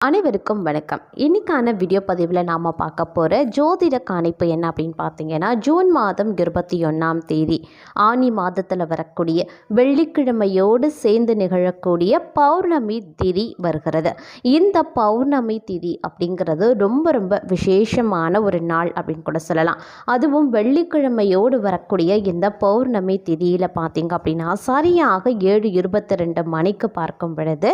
அனைவருக்கும் வணக்கம். இன்னைக்கான வீடியோ பதிவில் நாம் பார்க்க போகிற ஜோதிட காணிப்பு என்ன அப்படின்னு பார்த்தீங்கன்னா ஜூன் மாதம் இருபத்தி ஒன்றாம் தேதி ஆனி மாதத்தில் வரக்கூடிய வெள்ளிக்கிழமையோடு சேர்ந்து நிகழக்கூடிய பௌர்ணமி திதி வருகிறது. இந்த பௌர்ணமி திதி அப்படிங்கிறது ரொம்ப ரொம்ப விசேஷமான ஒரு நாள் அப்படின்னு கூட சொல்லலாம். அதுவும் வெள்ளிக்கிழமையோடு வரக்கூடிய இந்த பௌர்ணமி திதியில் பார்த்தீங்க அப்படின்னா சரியாக ஏழு இருபத்தி ரெண்டு மணிக்கு பார்க்கும் பொழுது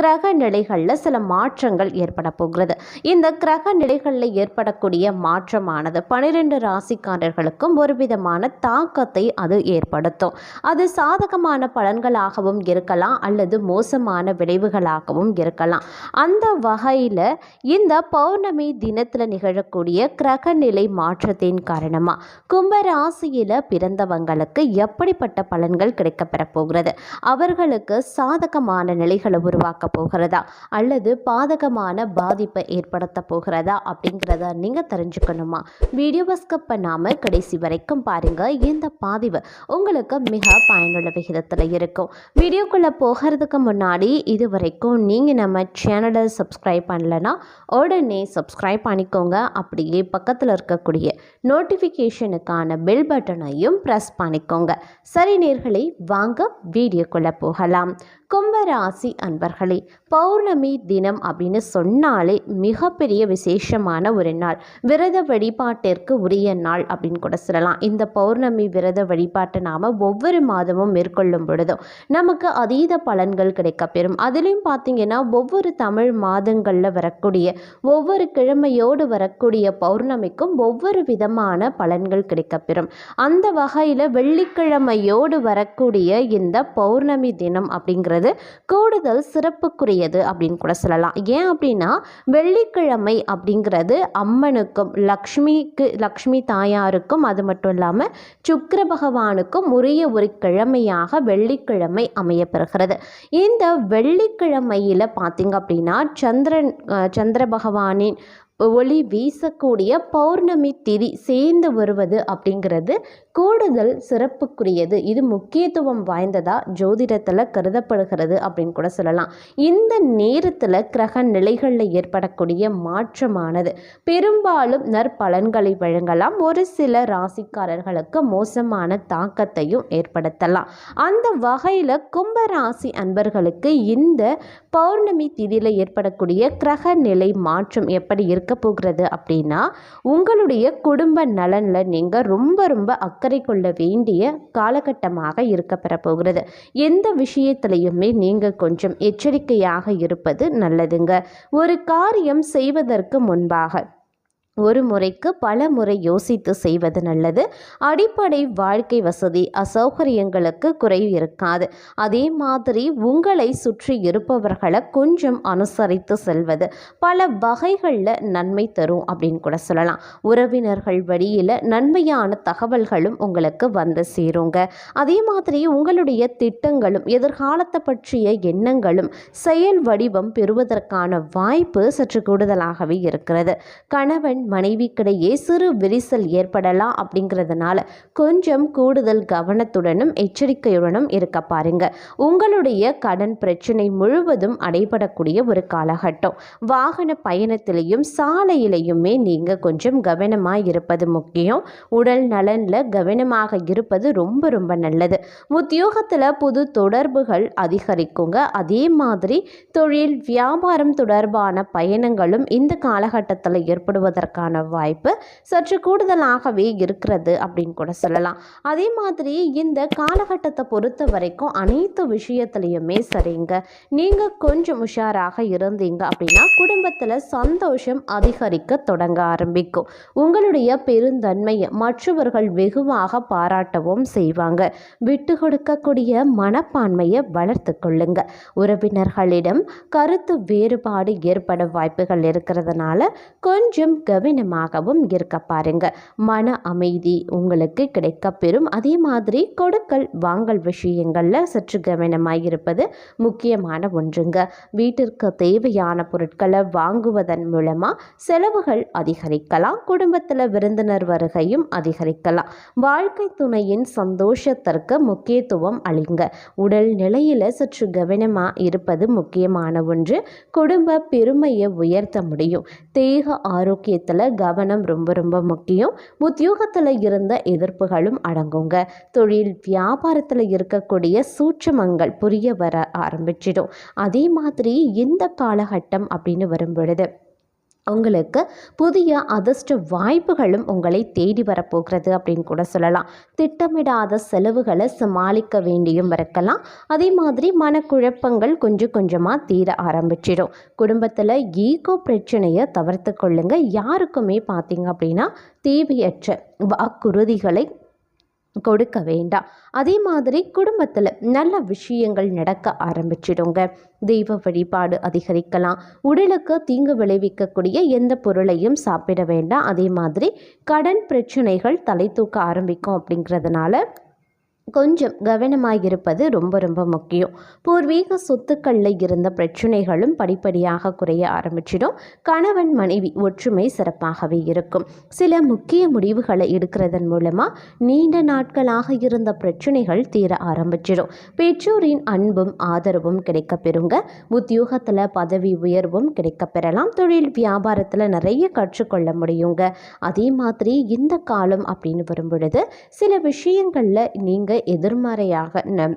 கிரக நிலைகளில் சில மாற்றங்கள் ஏற்பட போகிறது. இந்த கிரக நிலைகளில் ஏற்படக்கூடிய மாற்றமானது பனிரெண்டு ராசிக்காரர்களுக்கும் ஒரு விதமான தாக்கத்தை அது ஏற்படுத்தும். அது சாதகமான பலன்களாகவும் இருக்கலாம் அல்லது மோசமான விளைவுகளாகவும் இருக்கலாம். அந்த வகையில் இந்த பௌர்ணமி தினத்தில் நிகழக்கூடிய கிரக நிலை மாற்றத்தின் காரணமாக கும்பராசியில் பிறந்தவங்களுக்கு எப்படிப்பட்ட பலன்கள் கிடைக்கப்பெற போகிறது? அவர்களுக்கு சாதகமான நிலைகளை உருவாக்க போகிறதா? அல்லது பாத பாதகமான பாதிப்பை ஏற்படுத்த போகிறதா அப்படிங்கிறத நீங்கள் தெரிஞ்சுக்கணுமா? வீடியோவை ஸ்கிப் பண்ணாமல் கடைசி வரைக்கும் பாருங்கள் இந்த பதிவு உங்களுக்கு மிக பயனுள்ள விகிதத்தில் இருக்கும். வீடியோக்குள்ளே போகிறதுக்கு முன்னாடி இது வரைக்கும் நீங்கள் நம்ம சேனலை சப்ஸ்கிரைப் பண்ணலைன்னா உடனே சப்ஸ்கிரைப் பண்ணிக்கோங்க. அப்படியே பக்கத்தில் இருக்கக்கூடிய நோட்டிஃபிகேஷனுக்கான பெல் பட்டனையும் ப்ரெஸ் பண்ணிக்கோங்க. சரி நேர்களை வாங்க வீடியோக்குள்ளே போகலாம். கும்பராசி அன்பர்களே பௌர்ணமி தினம் அப்படின்னு சொன்னாலே மிகப்பெரிய விசேஷமான ஒரு நாள். விரத வழிபாட்டிற்கு உரிய நாள் அப்படின்னு கூட சொல்லலாம். இந்த பௌர்ணமி விரத வழிபாட்டை நாம் ஒவ்வொரு மாதமும் மேற்கொள்ளும் பொழுதும் நமக்கு அதீத பலன்கள் கிடைக்கப்பெறும். அதுலேயும் பார்த்திங்கன்னா ஒவ்வொரு தமிழ் மாதங்களில் வரக்கூடிய ஒவ்வொரு கிழமையோடு வரக்கூடிய பௌர்ணமிக்கும் ஒவ்வொரு விதமான பலன்கள் கிடைக்கப்பெறும். அந்த வகையில் வெள்ளிக்கிழமையோடு வரக்கூடிய இந்த பௌர்ணமி தினம் அப்படிங்கிறது கூடுதல் சிறப்புக்குரியது அப்படின்னு கூட சொல்லலாம். ஏன் அப்படின்னா வெள்ளிக்கிழமை அப்படிங்கிறது அம்மனுக்கும் லக்ஷ்மிக்கு லக்ஷ்மி தாயாருக்கும் அது மட்டும் இல்லாமல் சுக்கர பகவானுக்கும் உரிய ஒரு கிழமையாக வெள்ளிக்கிழமை அமையப்பெறுகிறது. இந்த வெள்ளிக்கிழமையில் பார்த்தீங்க அப்படின்னா சந்திரன் சந்திர பகவானின் ஒளி வீசக்கூடிய பௌர்ணமி திதி சேர்ந்து வருவது அப்படிங்கிறது கூடுதல் சிறப்புக்குரியது. இது முக்கியத்துவம் வாய்ந்ததாக ஜோதிடத்தில் கருதப்படுகிறது அப்படின்னு கூட சொல்லலாம். இந்த நேரத்தில் கிரக நிலைகளில் ஏற்படக்கூடிய மாற்றமானது. பெரும்பாலும் நற்பலன்களை வழங்கலாம். ஒரு சில ராசிக்காரர்களுக்கு மோசமான தாக்கத்தையும் ஏற்படுத்தலாம். அந்த வகையில் கும்பராசி அன்பர்களுக்கு இந்த பௌர்ணமி திதியில் ஏற்படக்கூடிய கிரக நிலை மாற்றம் எப்படி இருக்கு போகிறது அப்படின்னா உங்களுடைய குடும்ப நலனில் நீங்கள் ரொம்ப ரொம்ப அக்கறை கொள்ள வேண்டிய காலகட்டமாக இருக்க பெற போகிறது. எந்த விஷயத்திலையுமே நீங்கள் கொஞ்சம் எச்சரிக்கையாக இருப்பது நல்லதுங்க. ஒரு காரியம் செய்வதற்கு முன்பாக ஒரு முறைக்கு பல முறை யோசித்து செய்வது நல்லது. அடிப்படை வாழ்க்கை வசதி அசௌகரியங்களுக்கு குறைவு இருக்காது. அதே மாதிரி உங்களை சுற்றி இருப்பவர்களை கொஞ்சம் அனுசரித்து செல்வது பல வகைகளில் நன்மை தரும் அப்படின்னு கூட சொல்லலாம். உறவினர்கள் வழியில் நன்மையான தகவல்களும் உங்களுக்கு வந்து சேருங்க. அதே மாதிரி உங்களுடைய திட்டங்களும் எதிர்காலத்தை பற்றிய எண்ணங்களும் செயல் வடிவம் பெறுவதற்கான வாய்ப்பு சற்று கூடுதலாகவே இருக்கிறது. கணவன் மனைவிக்கிடையே சிறு விரிசல் ஏற்படலாம் அப்படிங்கிறதுனால கொஞ்சம் கூடுதல் கவனத்துடனும் எச்சரிக்கையுடனும் இருக்க பாருங்க. உங்களுடைய கடன் பிரச்சனை முழுவதும் அடைபடக்கூடிய ஒரு காலகட்டம். வாகன பயணத்திலையும் சாலையிலையுமே நீங்கள் கொஞ்சம் கவனமாக இருப்பது முக்கியம். உடல் நலனில் கவனமாக இருப்பது ரொம்ப ரொம்ப நல்லது. உத்தியோகத்தில் புது தொடர்புகள் அதிகரிக்குங்க. அதே மாதிரி தொழில் வியாபாரம் தொடர்பான பயணங்களும் இந்த காலகட்டத்தில் ஏற்படுவதற்கு வருவதற்கான வாய்ப்பு சற்று கூடுதலாகவே இருக்கிறது அப்படின்னு கூட சொல்லலாம். அதே மாதிரி இந்த காலகட்டத்தை பொறுத்த வரைக்கும் அனைத்து விஷயத்துலையுமே சரிங்க. நீங்கள் கொஞ்சம் உஷாராக இருந்தீங்க அப்படின்னா குடும்பத்தில் சந்தோஷம் அதிகரிக்க தொடங்க ஆரம்பிக்கும். உங்களுடைய பெருந்தன்மையை மற்றவர்கள் வெகுவாக பாராட்டவும் செய்வாங்க. விட்டு கொடுக்கக்கூடிய மனப்பான்மையை வளர்த்து கொள்ளுங்க. உறவினர்களிடம் கருத்து வேறுபாடு ஏற்பட வாய்ப்புகள் இருக்கிறதுனால கொஞ்சம் கவனமாகவும் இருக்க பாருங்க. மன அமைதி உங்களுக்கு கிடைக்க பெறும். அதே மாதிரி கொடுக்கல் வாங்கல் விஷயங்களில் சற்று கவனமாக இருப்பது முக்கியமான ஒன்றுங்க. வீட்டிற்கு தேவையான பொருட்களை வாங்குவதன் மூலமாக செலவுகள் அதிகரிக்கலாம். குடும்பத்தில் விருந்தினர் வருகையும் அதிகரிக்கலாம். வாழ்க்கை துணையின் சந்தோஷத்திற்கு முக்கியத்துவம் அளிங்க. உடல் நிலையில் சற்று கவனமாக இருப்பது முக்கியமான ஒன்று. குடும்ப பெருமையை உயர்த்த முடியும். தேக ஆரோக்கியத்தில் கவனம் ரொம்ப ரொம்ப முக்கியம். உத்தியோகத்தில் இருந்த எதிர்ப்புகளும் அடங்குங்க. தொழில் வியாபாரத்தில் இருக்கக்கூடிய சூட்சமங்கள் புரிய வர ஆரம்பிச்சிடும். அதே மாதிரி இந்த காலகட்டம் அப்படின்னு வரும் பொழுது உங்களுக்கு புதிய அதிர்ஷ்ட வாய்ப்புகளும் உங்களை தேடி வரப்போகிறது அப்படின்னு கூட சொல்லலாம். திட்டமிடாத செலவுகளை சமாளிக்க வேண்டியும் இருக்கலாம் அதே மாதிரி மனக்குழப்பங்கள் கொஞ்சம் கொஞ்சமாக தீர ஆரம்பிச்சிடும். குடும்பத்தில் ஈகோ பிரச்சனையை தவிர்த்து கொள்ளுங்கள் யாருக்குமே பார்த்தீங்க அப்படின்னா தேவையற்ற வாக்குறுதிகளை கொடுக்க வேண்டாம். அதே மாதிரி குடும்பத்தில் நல்ல விஷயங்கள் நடக்க ஆரம்பிச்சிடுங்க. தெய்வ வழிபாடு அதிகரிக்கலாம். உடலுக்கு தீங்கு விளைவிக்கக்கூடிய எந்த பொருளையும் சாப்பிட வேண்டாம். அதே மாதிரி கடன் பிரச்சனைகள் தலை தூக்க ஆரம்பிக்கும் அப்படிங்கிறதுனால கொஞ்சம் கவனமாக இருப்பது ரொம்ப ரொம்ப முக்கியம். பூர்வீக சொத்துக்களில் இருந்த பிரச்சனைகளும் படிப்படியாக குறைய ஆரம்பிச்சிடும். கணவன் மனைவி ஒற்றுமை சிறப்பாகவே இருக்கும். சில முக்கிய முடிவுகளை எடுக்கிறதன் மூலமாக நீண்ட நாட்களாக இருந்த பிரச்சனைகள் தீர ஆரம்பிச்சிடும். பெற்றோரின் அன்பும் ஆதரவும் கிடைக்க பெறுங்க உத்தியோகத்தில் பதவி உயர்வும் கிடைக்க பெறலாம் தொழில் வியாபாரத்தில் நிறைய கற்றுக்கொள்ள முடியுங்க. அதே மாதிரி இந்த காலம் அப்படின்னு வரும்பொழுது சில விஷயங்களில் நீங்கள் எதிர்மறையாக நம்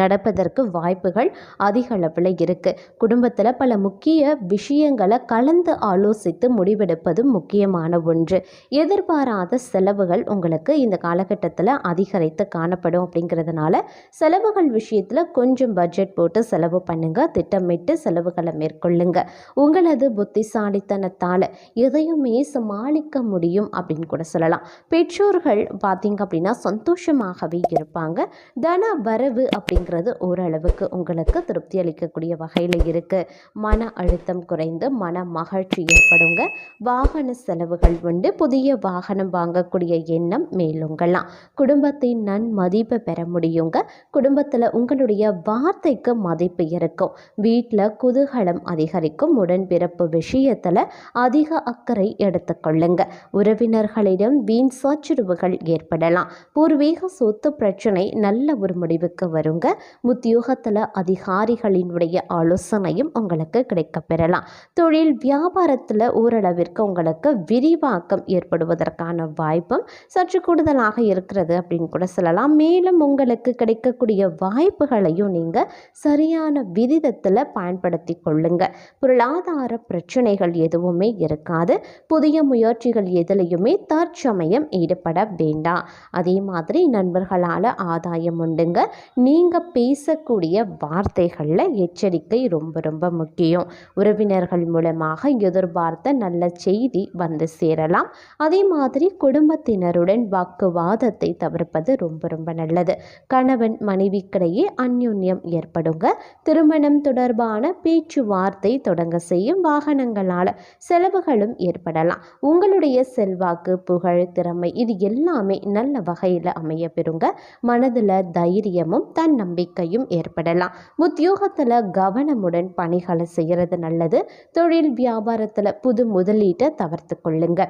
நடப்பதற்கு வாய்ப்புகள் அதிக அளவில் இருக்குது குடும்பத்தில் பல முக்கிய விஷயங்களை கலந்து ஆலோசித்து முடிவெடுப்பதும் முக்கியமான ஒன்று. எதிர்பாராத செலவுகள் உங்களுக்கு இந்த காலகட்டத்தில் அதிகரித்து காணப்படும் அப்படிங்கிறதுனால செலவுகள் விஷயத்தில் கொஞ்சம் பட்ஜெட் போட்டு செலவு பண்ணுங்கள் திட்டமிட்டு செலவுகளை மேற்கொள்ளுங்க. உங்களது புத்திசாலித்தனத்தால் எதையுமே சமாளிக்க முடியும் அப்படின்னு கூட சொல்லலாம். பெற்றோர்கள் பார்த்தீங்க அப்படின்னா சந்தோஷமாகவே இருப்பாங்க. தன வரவு அப்படிங்கிறது ஓரளவுக்கு உங்களுக்கு திருப்தி அளிக்கக்கூடிய வகையில் இருக்குது மன அழுத்தம் குறைந்து மன மகிழ்ச்சி ஏற்படுங்க. வாகன செலவுகள் உண்டு. புதிய வாகனம் வாங்கக்கூடிய எண்ணம் மேலுங்கலாம். குடும்பத்தின் நன் மதிப்பை பெற முடியுங்க. குடும்பத்தில் உங்களுடைய வார்த்தைக்கு மதிப்பு இருக்கும். வீட்டில் குதூகலம் அதிகரிக்கும். உடன்பிறப்பு விஷயத்தில் அதிக அக்கறை எடுத்துக்கொள்ளுங்க. உறவினர்களிடம் வீண் சச்சுருவுகள் ஏற்படலாம். பூர்வீக சொத்து பிரச்சனை நல்ல ஒரு முடிவுக்கு வருங்க. உத்தியோகத்தில் அதிகாரிகளினுடைய ஆலோசனையும் உங்களுக்கு கிடைக்க பெறலாம். தொழில் வியாபாரத்தில் ஓரளவிற்கு உங்களுக்கு விரிவாக்கம் ஏற்படுவதற்கான வாய்ப்பும் சற்று கூடுதலாக இருக்கிறது அப்படின்னு கூட சொல்லலாம். மேலும் உங்களுக்கு கிடைக்கக்கூடிய வாய்ப்புகளையும் நீங்கள் சரியான விதிதத்தில் பயன்படுத்தி கொள்ளுங்க. பொருளாதார பிரச்சனைகள் எதுவுமே இருக்காது. புதிய முயற்சிகள் எதுலையுமே தற்சமயம் ஈடுபட வேண்டாம். அதே மாதிரி நண்பர்களால் ஆதாயம் உண்டுங்க. நீங்கள் பேசக்கூடிய வார்த்தைகளில் எச்சரிக்கை ரொம்ப ரொம்ப முக்கியம். உறவினர்கள் மூலமாக எதிர்பார்த்த நல்ல செய்தி வந்து சேரலாம். அதே மாதிரி குடும்பத்தினருடன் வாக்குவாதத்தை தவிர்ப்பது ரொம்ப ரொம்ப நல்லது. கணவன் மனைவிக்கிடையே அந்யுன்யம் ஏற்படுங்க. திருமணம் தொடர்பான பேச்சுவார்த்தை தொடங்க செய்யும் வாகனங்களால் செலவுகளும் ஏற்படலாம். உங்களுடைய செல்வாக்கு புகழ் திறமை இது எல்லாமே நல்ல வகையில் அமைய பெறுங்க. மனதில் தைரியமும் தன் நம்பிக்கையும் ஏற்படலாம். உத்தியோகத்தில் கவனமுடன் பணிகளை செய்கிறது நல்லது. தொழில் வியாபாரத்தில் புது முதலீட்டை தவிர்த்து கொள்ளுங்க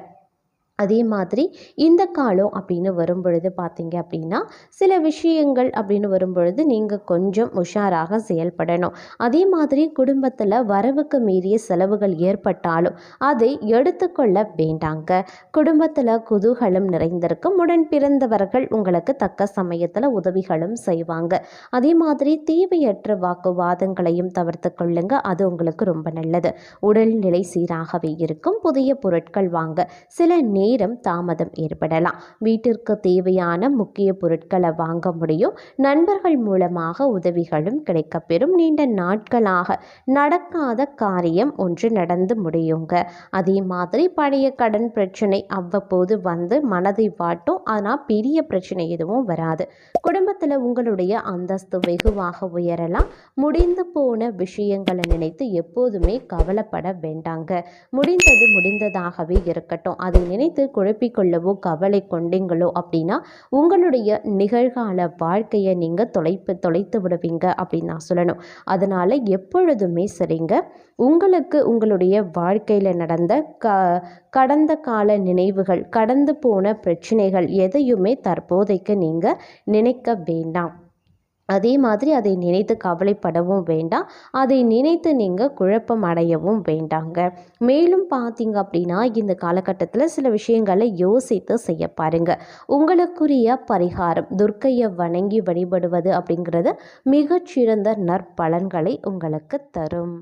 அதே மாதிரி இந்த காலம் அப்படின்னு வரும்பொழுது பார்த்தீங்க அப்படின்னா சில விஷயங்கள் அப்படின்னு வரும்பொழுது நீங்கள் கொஞ்சம் உஷாராக செயல்படணும். அதே மாதிரி குடும்பத்தில் வரவுக்கு மீறிய செலவுகள் ஏற்பட்டாலும் அதை எடுத்துக்கொள்ள வேண்டாங்க. குடும்பத்தில் குதூகலம் நிறைந்திருக்கும். உடன் பிறந்தவர்கள் உங்களுக்கு தக்க சமயத்தில் உதவிகளும் செய்வாங்க. அதே மாதிரி தேவையற்ற வாக்குவாதங்களையும் தவிர்த்து கொள்ளுங்க. அது உங்களுக்கு ரொம்ப நல்லது. உடல்நிலை சீராகவே இருக்கும். புதிய பொருட்கள் வாங்க. சில நேரம் தாமதம் ஏற்படலாம். வீட்டிற்கு தேவையான முக்கிய பொருட்களை வாங்க முடியும். நண்பர்கள் மூலமாக உதவிகளும் கிடைக்கப்பெறும். நீண்ட நாட்களாக நடக்காத காரியம் ஒன்று நடந்து முடியுங்க. அதே மாதிரி பழைய கடன் பிரச்சனை அவ்வப்போது வந்து மனதை வாட்டும். ஆனால் பெரிய பிரச்சனை எதுவும் வராது. குடும்பத்தில் உங்களுடைய அந்தஸ்து வெகுவாக உயரலாம். முடிந்து போன விஷயங்களை நினைத்து எப்போதுமே கவலைப்பட வேண்டாங்க. முடிந்தது முடிந்ததாகவே இருக்கட்டும். அதை நினைத்து குழப்பிக்கொள்ளவோ கவலை கொண்டீங்களோ அப்படின்னா உங்களுடைய நிகழ்கால வாழ்க்கையை நீங்கள் தொலைப்பு தொலைத்து விடுவீங்க அப்படின்னு நான் சொல்லணும். அதனால் எப்பொழுதுமே சரிங்க. உங்களுக்கு உங்களுடைய வாழ்க்கையில் நடந்த க கடந்த கால நினைவுகள் கடந்து போன பிரச்சனைகள் எதையுமே தற்போதைக்கு நீங்கள் நினைக்க வேண்டாம். அதே மாதிரி அதை நினைத்து கவலைப்படவும் வேண்டாம். அதை நினைத்து நீங்கள் குழப்பம் அடையவும் வேண்டாங்க. மேலும் பார்த்தீங்க அப்படின்னா இந்த காலகட்டத்தில் சில விஷயங்களை யோசித்து செய்ய பாருங்க. உங்களுக்குரிய பரிகாரம் துர்க்கையை வணங்கி வழிபடுவது அப்படிங்கிறது மிகச்சிறந்த நற்பலன்களை உங்களுக்கு தரும்.